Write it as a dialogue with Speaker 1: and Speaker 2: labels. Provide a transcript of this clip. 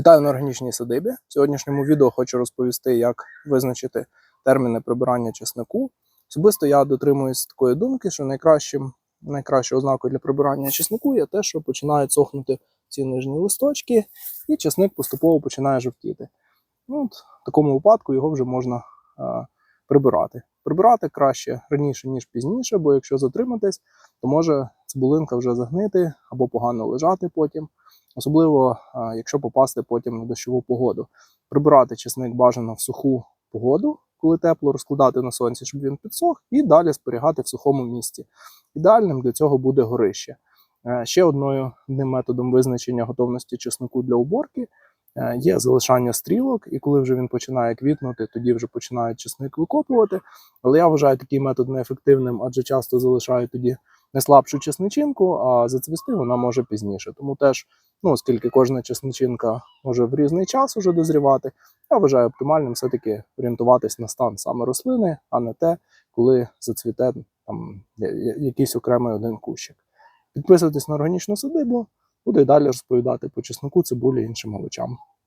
Speaker 1: Вітаю на органічній садибі. В сьогоднішньому відео хочу розповісти, як визначити терміни прибирання чеснику. Особисто я дотримуюсь такої думки, що найкращим, найкращою ознакою для прибирання чеснику є те, що починають сохнути ці нижні листочки, і чесник поступово починає жовтіти. Ну, от, в такому випадку його вже можна е, прибирати. Прибирати краще раніше, ніж пізніше, бо якщо затриматись, то може цибулинка вже загнити або погано лежати потім особливо якщо попасти потім на дощову погоду. Прибирати чесник бажано в суху погоду, коли тепло розкладати на сонці, щоб він підсох, і далі зберігати в сухому місці. Ідеальним для цього буде горище. Е, Ще одним методом визначення готовності чеснику для уборки е, є залишання стрілок, і коли вже він починає квітнути, тоді вже починають чесник викопувати. Але я вважаю такий метод неефективним, адже часто залишають тоді не слабшу чесничинку, а зацвісти вона може пізніше. Тому теж, ну, оскільки кожна чесничинка може в різний час уже дозрівати, я вважаю оптимальним все-таки орієнтуватись на стан саме рослини, а не те, коли зацвіте там якийсь окремий один кущик. Підписуйтесь на органічну садибу, буду і далі розповідати по чеснику, цибулі і іншим овочам.